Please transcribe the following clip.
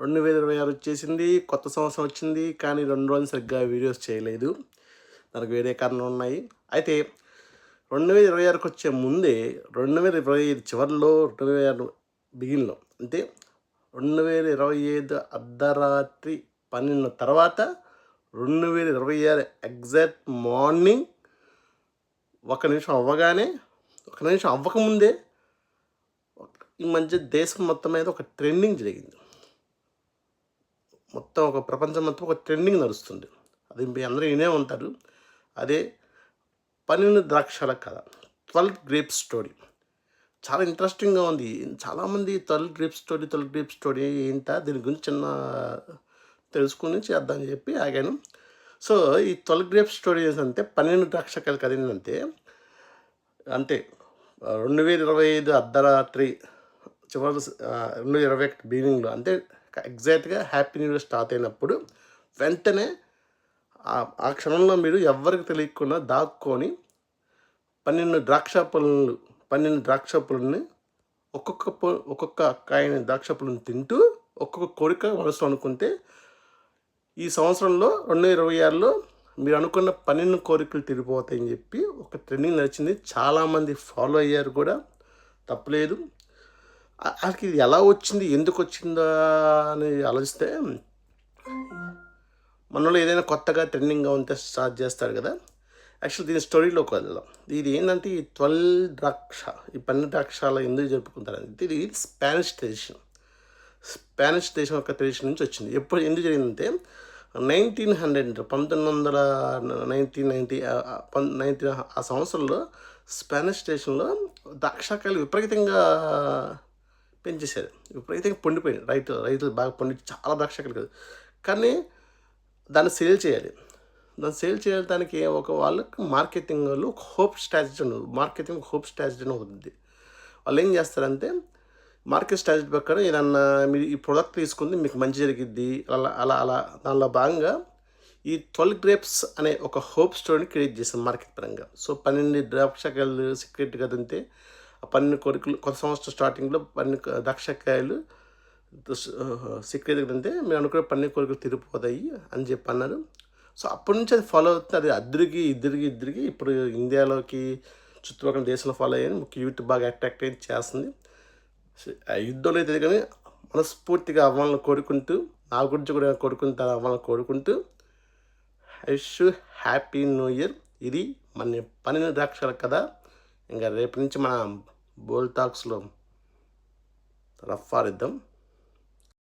రెండు వేల ఇరవై ఆరు వచ్చేసింది కొత్త సంవత్సరం వచ్చింది కానీ రెండు రోజులు సరిగ్గా వీడియోస్ చేయలేదు. దానికి వేరే కారణాలు ఉన్నాయి. అయితే రెండు వేల ఇరవై ఆరుకి వచ్చే ముందే రెండు వేల ఇరవై ఐదు చివరిలో రెండు వేల ఆరు బిగిన్లో అంటే రెండు వేల ఇరవై ఐదు అర్ధరాత్రి పన్నెండు తర్వాత రెండు వేల ఇరవై ఆరు ఎగ్జాక్ట్ మార్నింగ్ ఒక నిమిషం అవ్వగానే ఒక నిమిషం అవ్వకముందే ఈ మధ్య దేశం మొత్తం మీద ఒక ట్రెండింగ్ జరిగింది. మొత్తం ఒక ప్రపంచం మొత్తం ఒక ట్రెండింగ్ నడుస్తుంది. అది మీ అందరూ వినే ఉంటారు. అదే పన్నెండు ద్రాక్షల కథ ట్వెల్వ్ గ్రేప్ స్టోరీ. చాలా ఇంట్రెస్టింగ్గా ఉంది. చాలామంది twelve grape story twelve grape story ఏంటా దీని గురించి చిన్న తెలుసుకుని చేద్దామని చెప్పి ఆగాను. సో ఈ ట్వెల్వ్ గ్రేప్ స్టోరీ అంటే పన్నెండు ద్రాక్ష కథ ఏంటంటే అంటే రెండు వేల ఇరవై ఐదు అర్ధరాత్రి చివరి రెండు వేల ఇరవై ఒకటి బిగినింగ్లో అంటే ఎగ్జాక్ట్గా హ్యాపీ న్యూ ఇయర్ స్టార్ట్ అయినప్పుడు వెంటనే ఆ- క్షణంలో మీరు ఎవరికి తెలియకుండా దాక్కొని పన్నెండు ద్రాక్ష పళ్ళు పన్నెండు ద్రాక్ష పళ్ళని ఒక్కొక్క ఒక్కొక్క కాయని ద్రాక్ష పళ్ళని తింటూ ఒక్కొక్క కోరిక మనసు అనుకుంటే ఈ సంవత్సరంలో రెండు వేల ఇరవై ఆరులో మీరు అనుకున్న పన్నెండు కోరికలు తిరిగిపోతాయని చెప్పి ఒక ట్రెండింగ్ నడిచింది. చాలామంది ఫాలో అయ్యారు కూడా. తప్పలేదు. వాళ్ళకి ఇది ఎలా వచ్చింది ఎందుకు వచ్చిందా అని ఆలోచిస్తే మనలో ఏదైనా కొత్తగా ట్రెండింగ్గా ఉంటే స్టార్ట్ చేస్తారు కదా. యాక్చువల్ దీని స్టోరీలోకి వెళ్దాం. ఇది ఏంటంటే ఈ ట్వెల్వ్ ద్రాక్ష ఈ పన్నెండు ద్రాక్షాల ఎందుకు జరుపుకుంటారంటే ఇది స్పానిష్ ట్రెడిషన్ స్పానిష్ దేశం యొక్క ట్రెడిషన్ నుంచి వచ్చింది. ఎప్పుడు ఎందుకు జరిగిందంటే నైన్టీన్ హండ్రెడ్ పంతొమ్మిది వందల నైన్టీన్ నైన్టీ నైన్టీన్ ఆ సంవత్సరంలో స్పానిష్ దేశంలో ద్రాక్షకాయలు విపరీతంగా పెంచేశారు. విపరీతంగా పండిపోయినాయి. రైతు రైతులు బాగా పండి చాలా ద్రాక్షకాయలు కలిగదు కానీ దాన్ని సేల్ చేయాలి. దాన్ని సేల్ చేయడానికి ఒక వాళ్ళకి మార్కెటింగ్ వాళ్ళు ఒక హోప్ స్ట్రాటజీ ఉండదు మార్కెటింగ్ హోప్ స్ట్రాటజీ అని ఉంది. వాళ్ళు ఏం చేస్తారంటే మార్కెట్ స్ట్రాటజీ ప్రకారం ఏదన్నా మీరు ఈ ప్రోడక్ట్ తీసుకుంది మీకు మంచి జరిగిద్ది అలా అలా అలా. దానిలో భాగంగా ఈ ట్వెల్వ్ గ్రేప్స్ అనే ఒక హోప్ స్టోరీని క్రియేట్ చేశాం మార్కెట్ పరంగా. సో పన్నెండు ద్రాక్షకాయలు సీక్రెట్గా తింటే ఆ పన్నెండు కోరికలు కొత్త సంవత్సరం స్టార్టింగ్లో పన్నెండు దక్షకాయలు సిక్కు అంటే మీరు అనుకునే పన్నెండు కోరికలు తిరిగిపోతాయి అని చెప్పి అన్నారు. సో అప్పటి నుంచి అది ఫాలో అవుతుంది. అది అద్దరికి ఇద్దరికి ఇద్దరికి ఇప్పుడు ఇండియాలోకి చుట్టుపక్కల దేశంలో ఫాలో అయ్యాను ముఖ్య యూత్ బాగా అట్రాక్ట్ అయ్యి చేస్తుంది. ఆ యుద్ధంలో అయితే కానీ మనస్ఫూర్తిగా అవ్వాలని కోరుకుంటూ నా గురించి కూడా కోరుకుంటా అవ్వాలని కోరుకుంటూ ఐష్ హ్యాపీ న్యూ ఇయర్. ఇది మన పన్నెండు రాక్షల కదా ఇంకా రేపు నుంచి మన బోల్ టాక్స్లో రఫ్ ఆడిద్దాం.